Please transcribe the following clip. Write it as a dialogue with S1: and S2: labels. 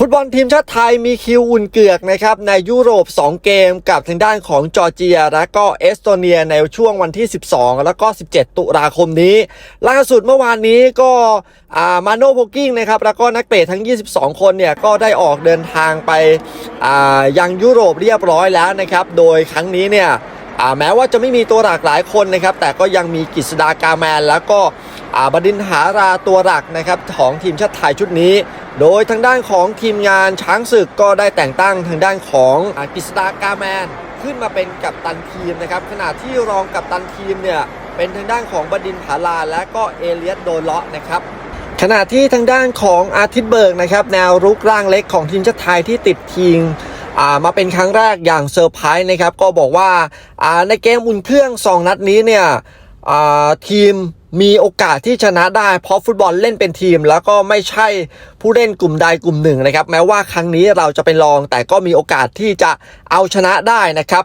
S1: ฟุตบอลทีมชาติไทยมีคิวอุ่นเกือกนะครับในยุโรป 2 เกมกับทางด้านของจอร์เจีย และก็เอสโตเนียในช่วงวันที่ 12 แล้วก็ 17 ตุลาคมนี้ล่าสุดเมื่อวานนี้ก็มาโนโพกิ้งนะครับแล้วก็นักเตะทั้ง 22 คนเนี่ยก็ได้ออกเดินทางไปยังยุโรปเรียบร้อยแล้วนะครับ โดยครั้งนี้เนี่ย แม้ว่าจะไม่มีตัวหลักหลายคนนะครับ แต่ก็ยังมีกิษดากาแมน แล้วก็บดินหาราตัวหลักนะครับของทีมชาติไทยชุดนี้ โดยทางด้านของทีมงานช้างศึกก็ได้แต่งตั้งทางด้านของอกฤษดากาแมน ขึ้นมาเป็นกัปตันทีมนะครับขณะที่รองกัปตันทีมเนี่ยเป็นทางด้านของบดินทร์ผาลาและก็เอเลียสโดเลาะนะครับขณะที่ทางด้านของอาทิตย์เบิร์กนะครับแนวรุกร่างเล็กของทีมชาติไทยที่ติดทีม มาเป็นครั้งแรกอย่างเซอร์ไพรส์นะครับ ก็บอกว่าในเกมอุ่นเครื่อง 2 นัดนี้เนี่ยทีมมีโอกาสที่ชนะได้ เพราะฟุตบอลเล่นเป็นทีม แล้วก็ไม่ใช่ผู้เล่นกลุ่มใดกลุ่มหนึ่งนะครับ แม้ว่าครั้งนี้เราจะเป็นรองแต่ก็มีโอกาสที่จะเอาชนะได้นะครับ